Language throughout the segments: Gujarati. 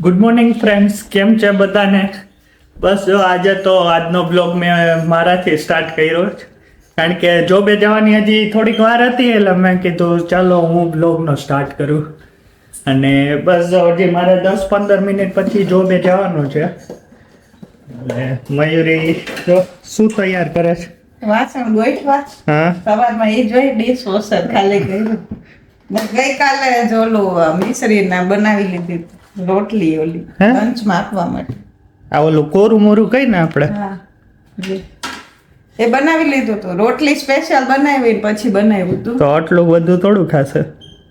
ગુડ મોર્નિંગ ફ્રેન્ડ્સ કેમ છે બધાને? બસ જો આજે તો આજનો બ્લોગ મેં મારાથી સ્ટાર્ટ કર્યો કારણ કે જોબે જવાની હજી થોડીક વાર હતી એટલે મેં કીધું ચાલો હું બ્લોગનો સ્ટાર્ટ કરું. અને બસ હજી મારે દસ પંદર મિનિટ પછી જોબે જવાનું છે. એટલે મયુરી જો શું તૈયાર કરે છે? વાસણ ગોઠવા હા? સવારમાં એ જોઈ ડીશ વોશર ખાલી કર્યું. ગઈકાલે જ ઓલું મિશ્રીના બનાવી લીધી રોટલી ઓલી? લંચમાં આપવા માટે. આ ઓલું કોરું મોરું કઈ ને આપણે? એ બનાવી લીધું હતું રોટલી સ્પેશિયલ બનાવી પછી બનાવ્યું હતું તો આટલું બધું થોડું ખાશે?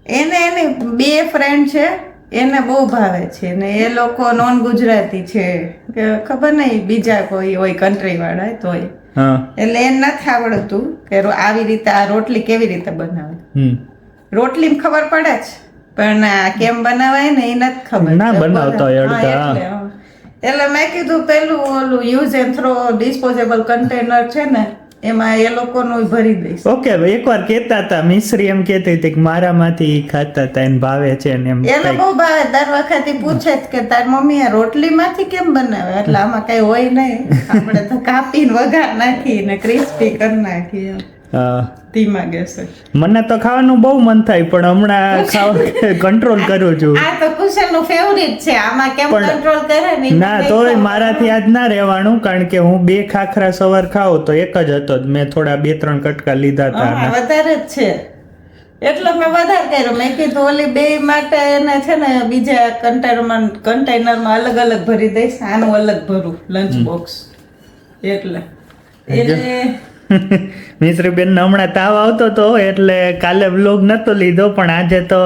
એને એની બે ફ્રેન્ડ છે એને બહુ ભાવે છે. ને એ લોકો નોન ગુજરાતી છે. કે ખબર નહીં બીજા કોઈ હોય કન્ટ્રી વાળા તોય. એટલે એને નથી આવડતું કે આવી રીતે આ રોટલી કેવી રીતે બનાવે. હમ. રોટલી ખબર પડે જ. પણ આ કેમ બનાવાય ને એ નથી ખબર ના બનાવતા હોય અડધા, એટલે, મેં કીધું પેલું ઓલું use and throw disposable container છે ને એમાં એ લોકોનું ભરી દઈશ ઓકે એકવાર કહેતા હતા મિશ્રી એમ કહેતી હતી કે મારામાંથી ખાતા હતા એને ભાવે છે ને એમ એને. બહુ ભાવે દર વખતે પૂછે જ કે તાર મમ્મી આ રોટલીમાંથી કેમ બનાવે એટલે આમાં કઈ હોય નહીં આપણે તો કાપીને વઘાર નાખી ને ક્રિસ્પી કરી નાખી એમ. હા. ધીમા ગેસે. મને તો ખાવાનું બહુ મન થાય પણ હમણાં ખાવા કંટ્રોલ કરું છું. આ તો કુશલનું ફેવરિટ છે આમાં કેમ કંટ્રોલ કરે ને ના તોય મારાથી આજ ના રહેવાનું કારણ કે હું બે ખાખરા સવાર ખાઉં તો એક જ હતો. મેં થોડા બે ત્રણ કટકા લીધા હતા વધારે જ છે. એટલે મેં વધારે કર્યો. મેં કીધું ઓલી બે માટે એને છે ને બીજા કન્ટેનરમાં કન્ટેનરમાં અલગ અલગ ભરી દઈશ. આનું અલગ ભરું લંચ બોક્સ એટલે એટલે મિશ્રી બેન હમણાં તાવ આવતો તો એટલે કાલે બ્લોગ નતો લીધો પણ આજે તો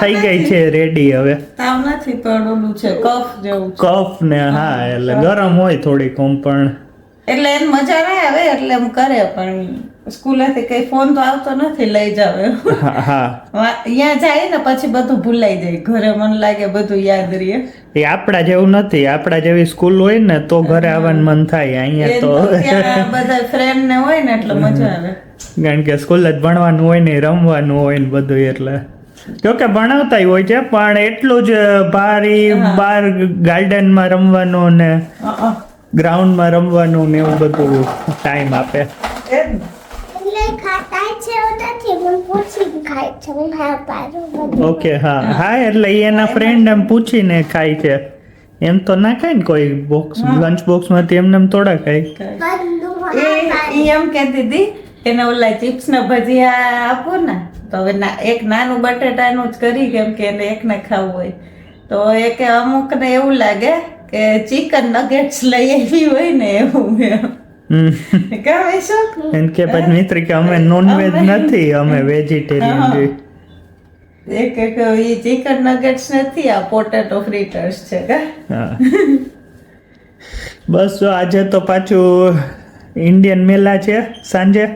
થઈ ગઈ છે રેડી હવે. તાવ નથી પણ ઓલું છે કફ જેવું કફ ને હા એટલે ગરમ હોય થોડીક પણ. એટલે એમ મજા રહે આવે એટલે એમ કરે પણ સ્કૂલેથી કઈ ફોન તો આવતો નથી લઈ જાવ અહીંયા જાય ને પછી બધું ભૂલાઈ જાય. ઘરે મન લાગે બધું યાદ રહે એ આપણા જેવું નથી આપણા જેવી સ્કૂલ હોય ને તો ઘરે આવવાનું મન થાય અહીંયા તો બધા ફ્રેન્ડ ને હોય ને એટલે મજા આવે. કારણ કે સ્કૂલ જ ભણવાનું હોય ને રમવાનું હોય ને બધું એટલે. જોકે ભણાવતા હોય છે પણ એટલું જ ભારી બાર ગાર્ડનમાં રમવાનું ને ગ્રાઉન્ડમાં રમવાનું ને એવું બધું ટાઈમ આપે. ખાતા છે એવું નથી પણ પૂછીને ખાય છે હું હા પાડું બધું ઓકે હા હા એટલે એના ફ્રેન્ડ એમ પૂછીને ખાય છે. એમ તો ના ખાય ને કોઈ બોક્સ લંચ બોક્સમાંથી એમને એમ થોડા ખાય. એ ઈ એમ કહેતી હતી એને ઓલા ચિપ્સ ને ભજીયા આપો ને તો હવે ના- એક નાનું બટેટાનું જ કરી કેમ કે એને એકને ખાવું હોય. તો એ કે અમુકને એવું લાગે કે ચિકન નગેટ્સ લઈ આવી હોય ને એવું એમ. હમ. ગમે શું એમ કે પછી મિત્રિકા કે અમે નોનવેજ નથી અમે વેજીટેરિયન છે એક એક એ ચિકન નગેટ્સ નથી આ પોટેટો ફ્રીટર્સ છે કે? બસ જો આજે તો પાછું ઇન્ડિયન મેલા છે સાંજે?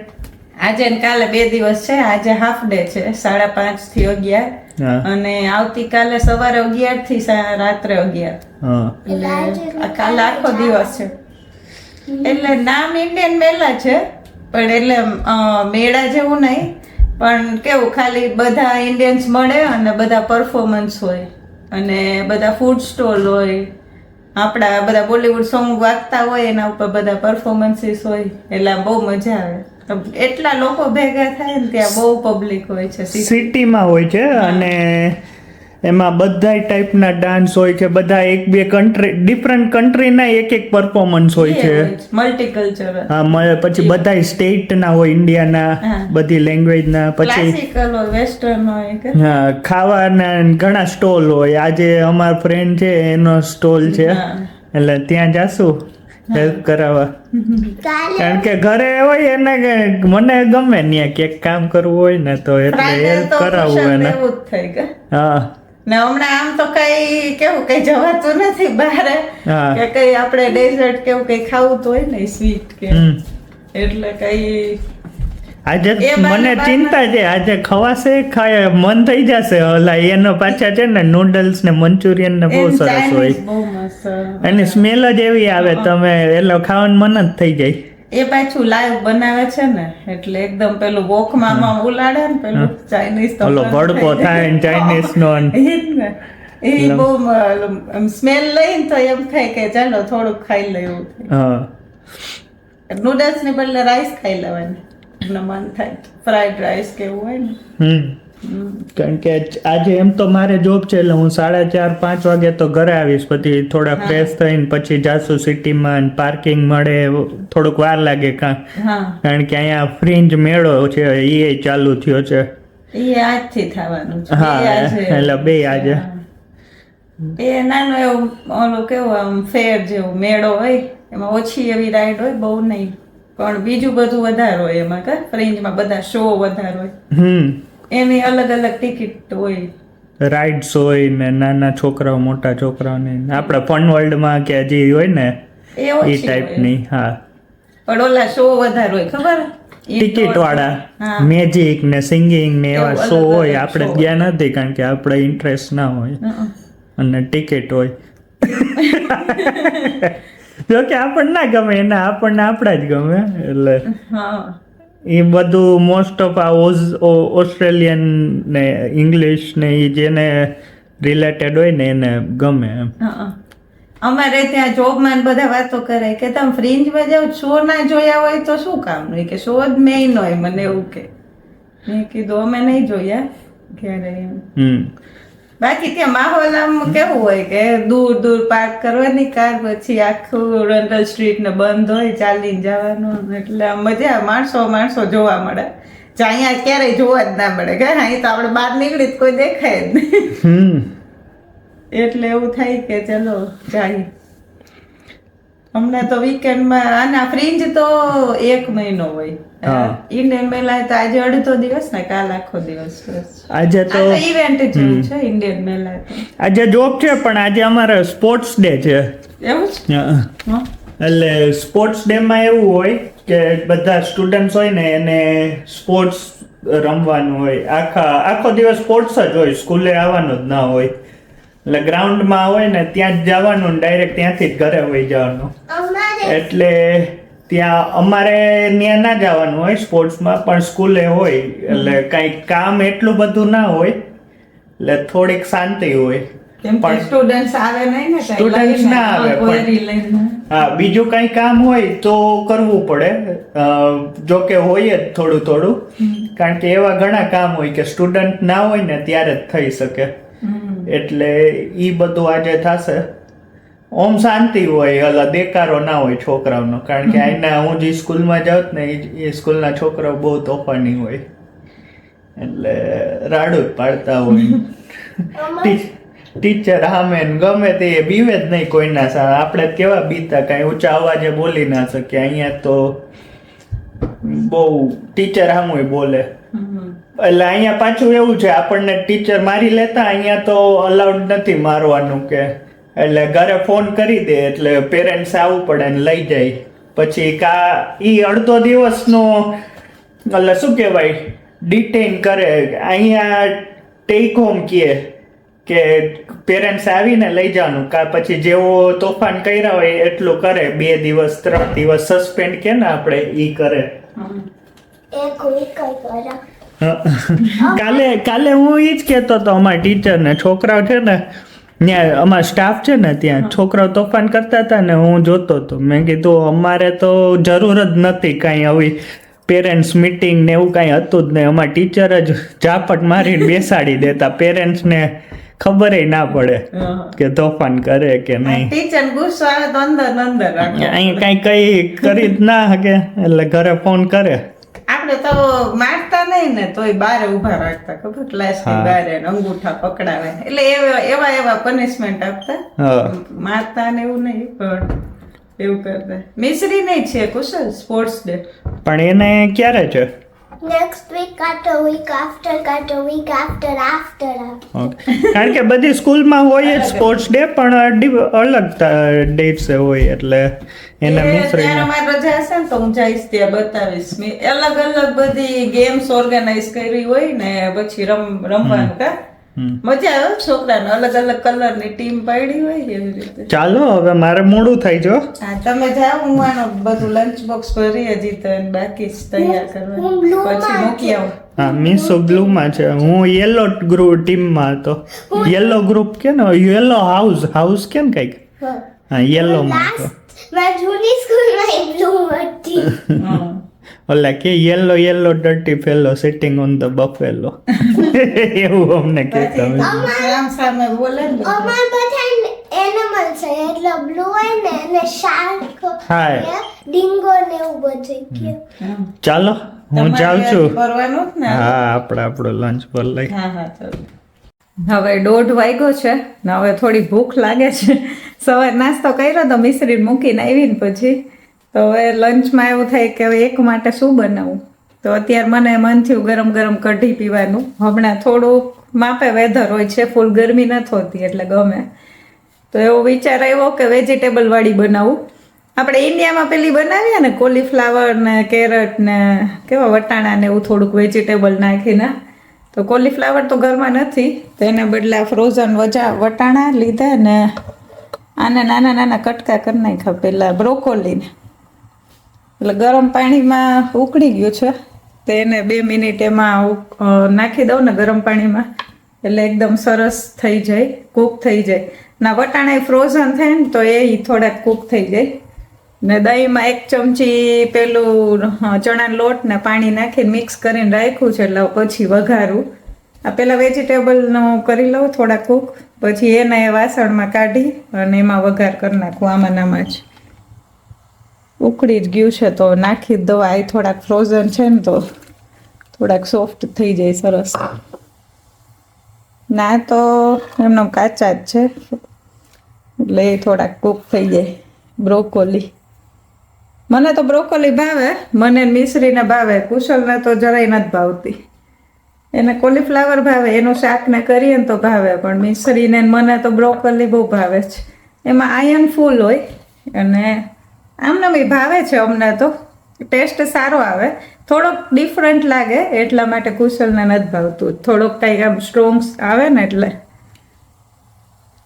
આજે ને કાલે બે દિવસ છે આજે હાફ ડે છે સાડા પાંચથી અગિયાર. અને આવતીકાલે સવારે અગિયારથી રાત્રે અગિયાર. હા. એટલે આ કાલે આખો દિવસ છે. એટલે નામ ઇન્ડિયન મેલા છે પણ એટલે મેળા જેવું નહીં. પણ કેવું ખાલી બધા ઇન્ડિયન્સ મળે અને બધા પરફોર્મન્સ હોય. અને બધા ફૂડ સ્ટોલ હોય. આપણા બધા બોલિવૂડ સોંગ વાગતા હોય એના ઉપર બધા પરફોર્મન્સીસ હોય. એટલે બહુ મજા આવે. એટલા લોકો ભેગા થાય ને ત્યાં બહુ પબ્લિક હોય છે. સિટીમાં હોય છે અને એમાં બધાય ટાઈપના ડાન્સ હોય છે બધા એક બે કન્ટ્રી ડિફરન્ટ કન્ટ્રીના એક એક પરફોર્મન્સ હોય છે. મલ્ટીકલ્ચરલ હા પછી બધા સ્ટેટના હોય ઇન્ડિયાના બધી લેંગ્વેજના પછી વેસ્ટર્ન હોય હા ખાવાના ઘણા સ્ટોલ હોય. આજે અમાર ફ્રેન્ડ છે એનો સ્ટોલ છે. એટલે ત્યાં જાશું હેલ્પ કરાવવા. કારણ કે ઘરે હોય એને કે મને ગમે ત્યાં ક્યાંક કામ કરવું હોય ને તો એટલે હેલ્પ કરાવવું એને. હા. ને હમણાં આમ તો કઈ કેવું કઈ જવાતું નથી બહાર. કે કઈ આપણે ડેઝર્ટ કેવું કઈ ખાવું તો હોય ને સ્વીટ કે. એટલે કઈ આજે મને ચિંતા છે આજે ખવાશે ખાય મન થઈ જશે. ઓલા એનો પાછા છે ને નૂડલ્સ ને મંચુરિયન ને બહુ સરસ હોય. એની સ્મેલ જ એવી આવે તમે એટલે ખાવાનું મન જ થઈ જાય. એ પાછું લાઈવ બનાવે છે ને એટલે એકદમ પેલું વોકમાં માં ઉલાડે ને પેલું ચાઇનીઝ તો ઓલો ભડકો થાય ને ચાઇનીઝ નો ને. એ બહુ સ્મેલ લઈને તો એમ થાય કે ચાલો થોડુંક ખાઈ લેવું હા. નૂડલ્સ ને બદલે રાઈસ ખાઈ લેવાની. મન થાય. ફ્રાઈડ રાઈસ કેવું હોય ને. હમ. કારણ કે આજે એમ તો મારે જોબ છે એટલે હું સાડા ચાર પાંચ વાગે તો ઘરે આવીશ. પછી થોડા ફ્રેશ થઈને પછી જાસુ સિટીમાં પાર્કિંગ મળે થોડુંક વાર લાગે કારણ કે અહીંયા ફ્રિન્જ મેળો છે એ ચાલુ થયો છે. એ આજથી થવાનું છે. હા, એટલે બે આજે. એ નાનો એવો ઓલો કેવો આમ ફેર જેવો મેળો હોય એમાં ઓછી એવી રાઈડ હોય બહુ નહીં. પણ બીજું બધું વધારે હોય એમાં કે? ફ્રેન્જમાં બધા શો વધારે હોય. હમ. એની અલગ અલગ ટિકિટ હોય. રાઇડ્સ હોય ને નાના છોકરાઓ મોટા છોકરાઓને. આપણે ફન વર્લ્ડમાં કે હજી હોય ને એ ટાઈપની હા. પણ ઓલા શો વધારે હોય ખબર? ટિકિટ વાળા મેજિક ને સિંગિંગ ને એવા શો હોય. આપણે. ગયા નથી કારણ કે આપણે ઇન્ટરેસ્ટ ના હોય. અને ટિકિટ હોય. જો કે આપણને ના ગમે એના આપણને આપણા જ ગમે એટલે હા. એ બધું મોસ્ટ ઓફ આ ઓઝ ઓસ્ટ્રેલિયન ને ઇંગ્લિશ ને એ જેને રિલેટેડ હોય ને એને ગમે એમ. હં. અમારે ત્યાં જોબમાં બધા વાતો કરે કે તમે ફ્રિન્જમાં જાઓ શો ના જોયા હોય તો શું કામ? નહીં કે શો જ મેઇન હોય. મને એવું કે. મેં કીધું અમે નહીં જોયા ઘેરે. એમ. બાકી ત્યાં માહોલ આમ કેવું હોય કે દૂર દૂર પાર્ક કરવાની કાર પછી આખું રંડલ સ્ટ્રીટ ને બંધ હોય ચાલીને જવાનું એટલે મજા માણસો માણસો જોવા મળે. અહીંયા ક્યારેય જોવા જ ના મળે. કે અહીં તો આપણે બહાર નીકળી કોઈ દેખાય જ નહીં. એટલે એવું થાય કે ચલો જાય. હમણાં તો વીકેન્ડમાં આના ફ્રિંજ તો એક મહિનો હોય. ઇન્ડિયન મેલા તો આજે અડધો દિવસ ને કાલ આખો દિવસ આજે તો ઇવેન્ટ જેવું છે ઇન્ડિયન મેલા આજે જોબ છે પણ આજે અમારે સ્પોર્ટ્સ ડે છે. એવું છે? એટલે સ્પોર્ટ્સ ડે માં એવું હોય કે બધા સ્ટુડન્ટ્સ હોય ને એને સ્પોર્ટ્સ રમવાનું હોય. આખા આખો દિવસ સ્પોર્ટ્સ જ હોય સ્કૂલે આવવાનું જ ના હોય. એટલે ગ્રાઉન્ડમાં હોય ને ત્યાં જ જવાનું ને ડાયરેક્ટ ત્યાંથી જ ઘરે હોય જવાનું. એટલે ત્યાં અમારે ત્યાં ના જવાનું હોય સ્પોર્ટ્સમાં પણ સ્કૂલે હોય. એટલે કાંઈ કામ એટલું બધું ના હોય. એટલે થોડીક શાંતિ હોય. પણ- સ્ટુડન્ટ્સ આવે નહીં ને આવે, પણ- હા બીજું કઈ કામ હોય તો કરવું પડે. અ, જો કે હોય જ થોડું થોડું. કારણ કે એવા ઘણા કામ હોય કે સ્ટુડન્ટ ના હોય ને ત્યારે જ થઈ શકે. એટલે એ બધું આજે થશે. ઓમ શાંતિ હોય અલા દેકારો ના હોય છોકરાઓનો. કારણ કે અહીંના હું જે સ્કૂલમાં જાઉં ને એ સ્કૂલના છોકરાઓ બહુ તોફાની હોય. એટલે રાડું જ પાડતા હોય. ટીચર ને ગમે તે બીવે જ નહીં કોઈના સામે આપણે કેવા બીતા કાંઈ ઊંચા અવાજે બોલી ના શકીએ. અહીંયા તો બહુ ટીચર સામુય બોલે. હમ. એટલે અહીંયા પાછું એવું છે આપણને ટીચર મારી લેતા અહીંયા તો અલાઉડ નથી મારવાનું કે. એટલે ઘરે ફોન કરી દે એટલે પેરેન્ટ્સ આવવું પડે ને લઈ જાય. પછી કા એ અડધો દિવસનો એટલે શું કહેવાય ડિટેન કરે. અહીંયા ટેક હોમ કહે કે પેરેન્ટ્સ આવીને લઈ જવાનું. કા પછી જેવો તોફાન કર્યા હોય એટલું કરે. બે દિવસ ત્રણ દિવસ સસ્પેન્ડ કે ને આપણે એ કરે. એક વીક કરો કાલે કાલે હું એ જ કહેતો હતો અમારા ટીચર ને છોકરાઓ છે ને ત્યાં અમારા સ્ટાફ છે ને ત્યાં છોકરાઓ તોફાન કરતા હતા ને હું જોતો હતો. મેં કીધું અમારે તો જરૂર જ નથી કાંઈ આવી પેરેન્ટ્સ મીટિંગ ને એવું કાંઈ હતું જ નહીં. અમારા ટીચર જ ઝાપટ મારીને બેસાડી દેતા. પેરેન્ટ્સને ખબર ના પડે કે તોફાન કરે કે નહીં. ટીચર ગુસ્સો આવે તો અંદર અંદર અહીં કાંઈ કઈ કરી જ ના શકે. એટલે ઘરે ફોન કરે. આપણે તો મારતા નહીં ને તોય બારે ઊભા રાખતા ખબર? ક્લાસની. બારે અંગૂઠા પકડાવે. એટલે એવા એવા એવા પનિશમેન્ટ આપતા. મારતા ને એવું નહીં પણ એવું કરતા. મિસરી નહીં છે કુશલ? સ્પોર્ટ્સ ડે પણ એને ક્યારે છે? નેક્સ્ટ વીક કાટો વીક આફ્ટર કાટો વીક આફ્ટર આફ્ટર ઓકે. કારણ કે બધી સ્કૂલમાં હોય જ સ્પોર્ટ્સ ડે પણ અલગ ડેટ્સ હોય એટલે એને મિસ ત્યારે અમારી રજા હશે ને તો હું જઈશ ત્યાં બતાવીશ. મેં અલગ અલગ બધી ગેમ્સ ઓર્ગેનાઇઝ કરી હોય ને પછી રમ રમવાનું કા? મજા આવે છોકરાને. અલગ અલગ કલરની ટીમ પાડી હોય એવી રીતે. ચાલો હવે મારે મોડું થઈ જો. હા તમે જાઓ હું આનો બધું લંચ બોક્સ ભરી હજી તો બાકી જ તૈયાર કરવા પછી મૂકી આવું. હા મીસો બ્લુમાં છે. હું યલો ગ્રુપ ટીમમાં હતો. યલો ગ્રુપ કે ને યલો હાઉસ હાઉસ કે ને કંઈક? હા. હા યલોમાં હતો. લાસ્ટ મેં જૂની સ્કૂલમાં બ્લુ હતી ઓલા કે yellow yellow dirty fellow sitting on the buffalo એવું અમને કહેતા હોય સામ સામે બોલે ને. અમાર બધા એનિમલ છે એટલે બ્લુ હોય ને અને શાર્ક હા ડિંગો ને એવું બધું કયું ચાલો હું જાઉં છું. હા આપણે આપણો લંચ પર લઈ હા હા ચાલો. હવે દોઢ વાગ્યો છે ને હવે થોડી ભૂખ લાગે છે. સવારે નાસ્તો કર્યો તો મિશ્રી મૂકીને આવી ને પછી તો હવે લંચમાં એવું થાય કે હવે એક માટે શું બનાવું? તો અત્યારે મને મન થયું ગરમ ગરમ કઢી પીવાનું. હમણાં થોડું માપે વેધર હોય છે ફૂલ ગરમી નથી હોતી એટલે ગમે. તો એવો વિચાર આવ્યો કે વેજીટેબલ વાળી બનાવું. આપણે ઇન્ડિયામાં પેલી બનાવીએ ને કોલીફ્લાવર ને કેરટ ને કેવા વટાણા ને એવું થોડુંક વેજીટેબલ નાખીને. તો કોલીફ્લાવર તો ઘરમાં નથી, તો એને બદલે ફ્રોઝન વજા, વટાણા લીધા ને આને નાના નાના કટકા કરી નાખ્યા પહેલાં બ્રોકોલીને એટલે ગરમ પાણીમાં ઉકળી ગયું છે, તો એને બે મિનિટ એમાં નાખી દઉં ને ગરમ પાણીમાં, એટલે એકદમ સરસ થઈ જાય કૂક થઈ જાય. ના, વટાણા ફ્રોઝન થાય ને તો એ થોડાક કૂક થઈ જાય. ને દહીંમાં એક ચમચી પેલું ચણા ચણાનો લોટ ને પાણી નાખીને મિક્સ કરીને રાખ્યું છે, એટલે પછી વઘારું. આ પેલા વેજીટેબલનું કરી લઉં થોડા કૂક પછી એને વાસણમાં કાઢી અને એમાં વઘાર કરી નાખું આમાં જ. ઉકળી જ ગયું છે, તો નાખી દવા આ થોડાક ફ્રોઝન છે ને, તો થોડાક સોફ્ટ થઈ જાય સરસ. ના તો એમનો કાચા જ છે, એટલે એ થોડાક કૂક થઈ જાય. બ્રોકોલી. મને તો બ્રોકોલી ભાવે, મને મિશ્રીને ભાવે, કુશલને તો જરાય નથી ભાવતી. એને કોલીફ્લાવર ભાવે, એનું શાકને કરીએ ને તો ભાવે, પણ મિશ્રીને મને તો બ્રોકોલી બહુ ભાવે છે. એમાં આયન ફૂલ હોય, અને આમને બી ભાવે છે અમને તો. ટેસ્ટ સારો આવે. થોડોક ડિફરન્ટ લાગે, એટલા માટે કુશલને નથી ભાવતું. થોડોક કંઈક આમ સ્ટ્રોંગ આવે ને એટલે.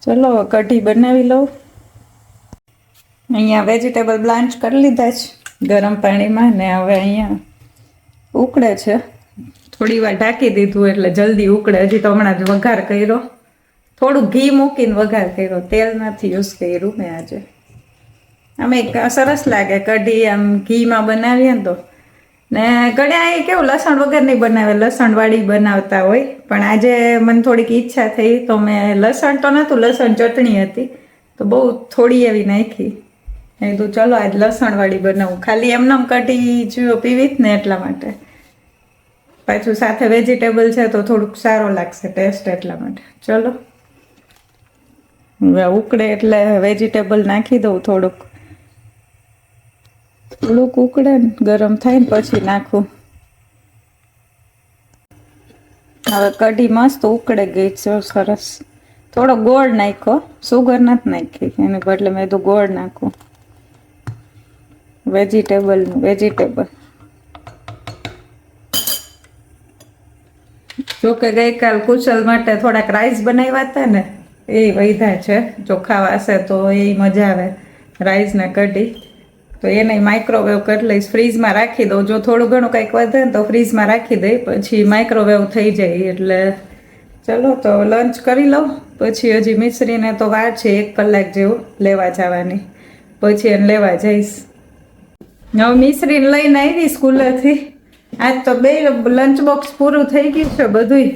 ચલો, કઢી બનાવી લઉં. અહીંયા વેજીટેબલ બ્લાન્ચ કરી લીધા છે, ગરમ પાણીમાં ને હવે અહીંયા ઉકળે છે. થોડી વાર ઢાંકી દીધું એટલે જલ્દી ઉકળે, હજી તો હમણાં જ વઘાર કર્યો. થોડું ઘી મૂકીને વઘાર કર્યો, તેલ નથી યુઝ કર્યું મેં આજે. અમે સરસ લાગે, કઢી આમ ઘીમાં બનાવીએ ને તો. ને ઘણા એ કેવું, લસણ વગર નહીં બનાવે લસણ વાળી બનાવતા હોય. પણ આજે મને થોડીક ઈચ્છા થઈ, તો મેં લસણ તો નહોતું, લસણ ચટણી હતી. તો બહુ થોડી એવી નાખી. મેં કીધું, ચલો, આજ લસણ વાળી બનાવું. ખાલી એમને કઢી જો પીવી જ ને એટલા માટે. પાછું સાથે વેજીટેબલ છે તો થોડુંક સારો લાગશે ટેસ્ટ એટલા માટે. ચલો. હવે ઉકળે એટલે વેજીટેબલ નાખી દઉં થોડુંક. થોડુંક ઉકળે ને, ગરમ થાય ને પછી નાખું. હવે કઢી મસ્ત ઉકળે ગઈ છે, સરસ. થોડો ગોળ નાખ્યો સુગર નથી નાખી, એને બદલે મેં તો ગોળ નાખું. Vegetable vegetable. જોકે ગઈકાલ કુશલ માટે થોડાક રાઈસ બનાવ્યા હતા ને, એ વૈધા છે. ચોખા વાસે તો એ મજા આવે રાઈસને કઢી. તો એને માઇક્રોવેવ કરી લઈશ. ફ્રીજમાં રાખી દઉં. જો થોડું ઘણું કંઈક વધે ને તો ફ્રીજમાં રાખી દઈ. પછી માઇક્રોવેવ થઈ જાય એટલે ચલો તો લંચ કરી લઉં. પછી હજી મિશ્રીને તો વાર છે, એક કલાક જેવું લેવા જવાની. પછી એને લેવા જઈશ. હવે મિશ્રીને લઈને આવી સ્કૂલેથી. આજ તો બે લંચ બોક્સ પૂરું થઈ ગયું છે બધુંય.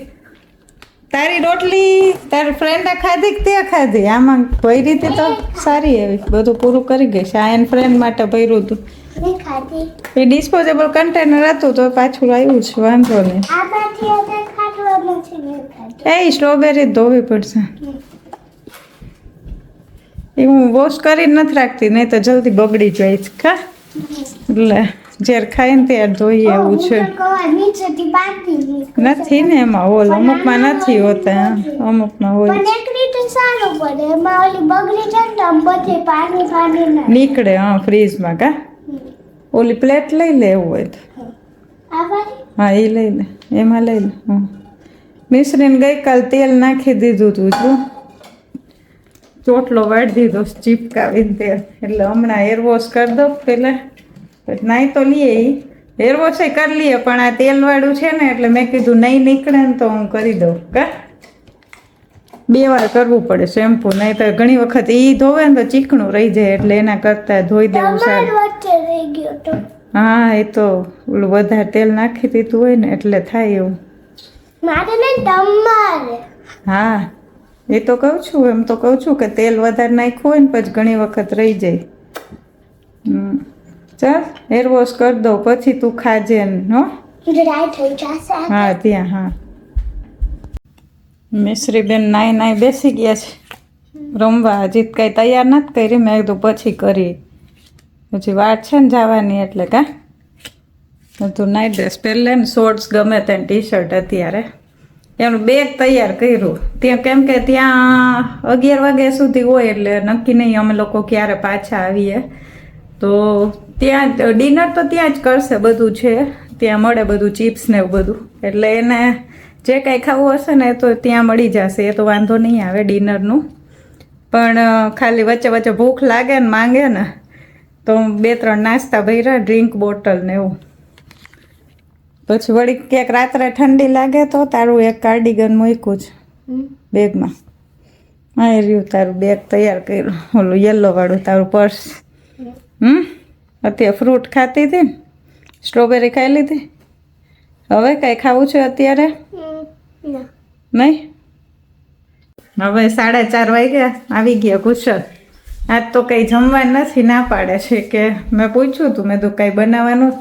તારી રોટલી તારી ફ્રેન્ડે ખાધી કે તે ખાધી? આમાં ભરી રીતે તો સારી એવી. બધું પૂરું કરી ગઈ છે. આ એન ફ્રેન્ડ માટે ભર્યું હતું. એ ડિસ્પોઝેબલ કન્ટેનર હતું તો પાછું આવ્યું છે વાંધો નહીં. એ સ્ટ્રોબેરી ધોવી પડશે. એ હું વોશ કરી નથી રાખતી નહીં તો જલ્દી બગડી જાય છે કા? એટલે જ્યારે ખાય ને ત્યારે ધોઈએ એવું છે. નથી ને એમાં હોલ અમુકમાં નથી હોતા. અમુકમાં ના નીકળે હા ફ્રીજમાં કા? ઓલી પ્લેટ લઈ લે એવું હોય તો. હા. એ લઈ લે. એમાં લઈ લે હા. મિશ્રીને ગઈકાલ તેલ નાખી દીધું તું જો. ચોટલો વાળી દીધો ચીપકાવીને તે. એટલે હમણાં એરવોશ કરી દો પહેલાં નાહી તો લઈએ એ હેર વોશ કરી લઈએ પણ આ તેલવાળું છે ને એટલે મેં કીધું નહીં નીકળે ને તો હું કરી દઉં. કા? બે વાર કરવું પડે શેમ્પુ નહીં તો ઘણી વખત એ ધોવે ને તો ચીકણું રહી જાય એટલે એના કરતાં ધોઈ દેવું સારું. હા એ તો ઓલું વધારે તેલ નાખી દીધું હોય ને એટલે થાય એવું. હા. એ તો કહું છું એમ તો કહું છું કે તેલ વધારે નાખ્યું હોય ને પછી ઘણી વખત રહી જાય. ચાલ હેર વોશ કરી દઉં પછી તું ખાજે હો? હા ત્યાં હા. મિશ્રીબેન નાઈ નાઈ બેસી ગયા છે. રમવા હજી કાંઈ તૈયાર નથી કરી મેં કીધું પછી કરી. પછી વાત છે ને જવાની એટલે કાં? તું નાઈ ડ્રેસ પહેરલે ને શોર્ટ્સ ગમે તે ટી શર્ટ અત્યારે. એનું બેગ તૈયાર કર્યું. ત્યાં કેમ કે ત્યાં અગિયાર વાગ્યા સુધી હોય એટલે નક્કી નહીં અમે લોકો ક્યારે પાછા આવીએ. તો ત્યાં ડિનર તો ત્યાં જ કરશે બધું છે. ત્યાં મળે બધું ચિપ્સ ને એવું બધું. એટલે એને જે કાંઈ ખાવું હશે ને તો ત્યાં મળી જશે. એ તો વાંધો નહીં આવે ડિનરનું પણ ખાલી વચ્ચે વચ્ચે ભૂખ લાગે ને માંગે ને, તો બે ત્રણ નાસ્તા ભર્યા ડ્રિંક બોટલ ને એવું. પછી વળી ક્યાંક રાત્રે ઠંડી લાગે તો તારું એક કાર્ડિગન મૂક્યું છે. બેગમાં. હા રહ્યું તારું બેગ તૈયાર કર્યું. ઓલું યલો વાળું તારું પર્સ હમ? અત્યારે ફ્રૂટ ખાતી હતી ને. સ્ટ્રોબેરી ખાઈ લીધી. હવે કાંઈ ખાવું છે અત્યારે? નહીં? હવે સાડા ચાર વાગ્યા આવી ગયા કુશલ આજ તો કંઈ જમવાનું નથી ના પાડે છે કે મેં પૂછ્યું તું મેં તો કંઈ બનાવવાનું?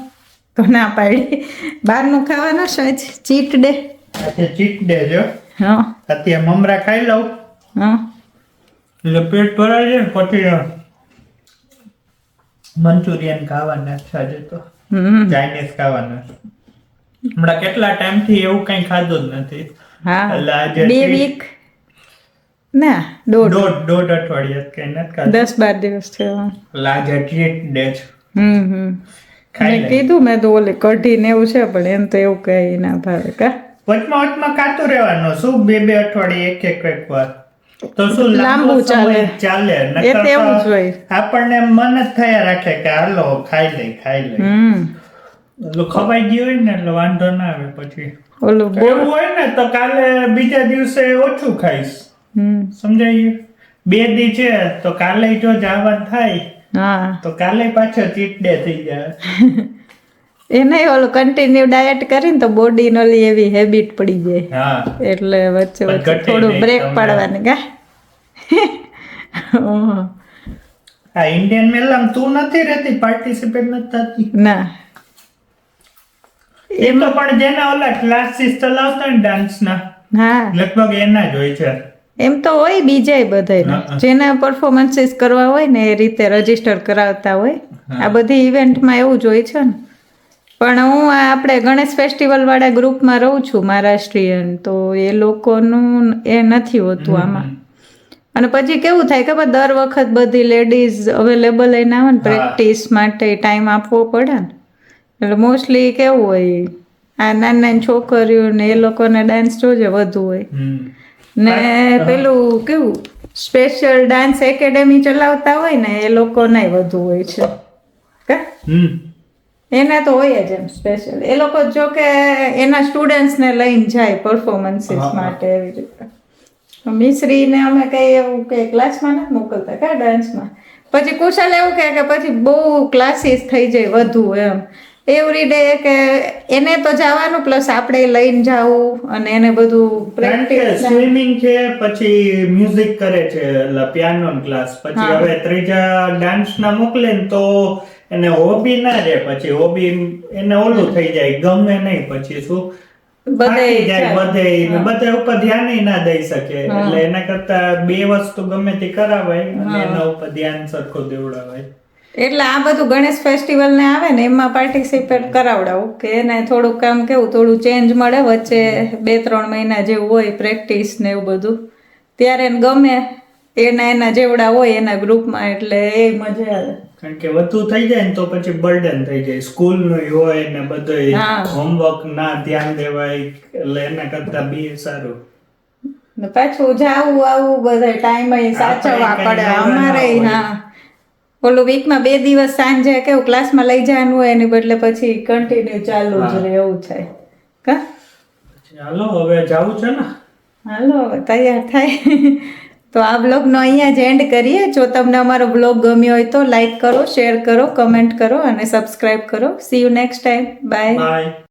તો ના પાડી. બહારનું ખાવાનું છે આજ ચીટ ડે. આજે ચીટ ડે જો હા. અત્યારે મમરા ખાઈ લઉં. હા. એટલે પેટ ભરાય છે પછી મંચુરિયન ખાવાના છે આજે તો. ચાઇનીઝ ખાવાના હમણાં કેટલા ટાઈમથી એવું કંઈ ખાધું જ નથી. હા. એટલે આજે બે વીક ના દોઢ. દોઢ દોઢ અઠવાડિયા કઈ નથી ખાધું. દસ બાર દિવસ હા. એટલે આજે ટ્રીટ ડે છે. હમ હમ. મેં કીધું મેં તો ઓલી કઢી ને એવું છે પણ એમ તો એવું કઈ ના ભાવે કા. વચમાં વચમાં ખાતું રહેવાનું. શું બે બે અઠવાડિયે એક એક એક વાર? તો શું લાંબુ ચાલે. ચાલે. નકર એવું જ હોય. આપણને મન જ થયા રાખે કે હાલો ખાઈ લઈ ખાઈ લઈ. હમ. એટલે ખવાઈ ગયું હોય ને એટલે વાંધો ના આવે પછી. ઓલું એવું હોય ને તો કાલે બીજા દિવસે ઓછું ખાઈશ. હમ. સમજાય બે દી છે તો કાલે જો જવાનું થાય હા. તો કાલે પાછો ચીટ ડે થઈ જાય. એ નહીં ઓલું કન્ટિન્યુ ડાયટ કરીને તો બોડી ઓલી એવી હેબિટ પડી જાય. એટલે વચ્ચે વચ્ચે થોડું બ્રેક. પાડવાની કા? આ ઇન્ડિયન મેલામ તું નથી રહેતી પાર્ટિસિપેટ નથી થતી. ના. એમાં તો પણ જેના ઓલા ક્લાસીસ ચલાવતા ને ડાન્સના હા. લગભગ એના જ હોય છે. એમ તો હોય બીજાય બધાય. જેના પરફોર્મન્સીસ કરવા હોય ને એ રીતે રજિસ્ટર કરાવતા હોય. આ બધી ઇવેન્ટમાં એવું જ હોય છે ને. પણ હું આ આપણે ગણેશ ફેસ્ટિવલ વાળા ગ્રુપમાં રહું છું મહારાષ્ટ્રીયન તો એ લોકોનું એ નથી હોતું આમાં. અને પછી કેવું થાય ખબર દર વખત બધી લેડીઝ અવેલેબલ લઈને આવે ને પ્રેક્ટિસ માટે ટાઈમ આપવો પડે ને. એટલે મોસ્ટલી કેવું હોય આ નાની નાની છોકરીઓને એ લોકોને ડાન્સ જોજે વધુ હોય. ને પેલું કેવું સ્પેશિયલ ડાન્સ એકેડેમી ચલાવતા હોય ને એ લોકો નહીં વધુ હોય છે. કે? એને તો હોય જ એમ સ્પેશિયલ એ લોકો જો કે એના સ્ટુડન્ટ્સને લઈને જાય પરફોર્મન્સીસ માટે એવી રીતે. મિશ્રીને અમે કઈ એવું કે ક્લાસમાં નથી મોકલતા કા ડાન્સમાં પછી કુશલ એવું કહે કે પછી બહુ ક્લાસીસ થઈ જાય વધુ એમ. એવરી ડે કે એને તો જવાનું પ્લસ આપણે લઈને જવું અને એને બધું પ્રેક્ટિસ સ્વિમિંગ છે પછી મ્યુઝિક કરે છે એટલે પિયાનો ક્લાસ પછી હવે ત્રીજા ડાન્સ ના મોકલે ને તો એને હોબી ના રહે પછી હોબી એને ઓલું થઈ જાય ગમે નહીં પછી શું? બધે જાય બધે બધે ઉપર ધ્યાન ના દઈ શકે. એટલે એના કરતા બે વસ્તુ ગમે તે કરાવાય અને એના ઉપર ધ્યાન સરખું દેવડાવાય. એટલે આ બધું ગણેશ ફેસ્ટિવલ ને આવે ને એમાં પાર્ટિસિપેટ કરાવડાવું. કે એને થોડુંક કામ કેવું થોડું ચેન્જ મળે વચ્ચે બે ત્રણ મહિના જેવું હોય પ્રેક્ટિસ ને એવું બધું. ત્યારે એને ગમે એના એના જેવડા હોય એના ગ્રુપમાં એટલે એ મજા આવે. કારણ કે વધુ થઈ જાય ને તો પછી બર્ડન થઈ જાય. સ્કૂલનું હોય ને બધું. હોમવર્ક ના ધ્યાન દેવાય એટલે એના કરતા બી સારું. પાછું જાવું આવું બધા ટાઈમ સાચવવા પડે. અમારે હા. ઓલું વીકમાં બે દિવસ સાંજે કેવું ક્લાસમાં લઈ જવાનું હોય એની બદલે પછી કન્ટિન્યુ ચાલુ જ રહે એવું છે કા? ચાલો હવે જવું છે ને? હાલો હવે તૈયાર થાય. તો આ બ્લોગનો અહીંયા જ એન્ડ કરીએ. જો તમને અમારો બ્લોગ ગમ્યો હોય તો લાઈક કરો શેર કરો કમેન્ટ કરો અને સબસ્ક્રાઈબ કરો. See you next time bye bye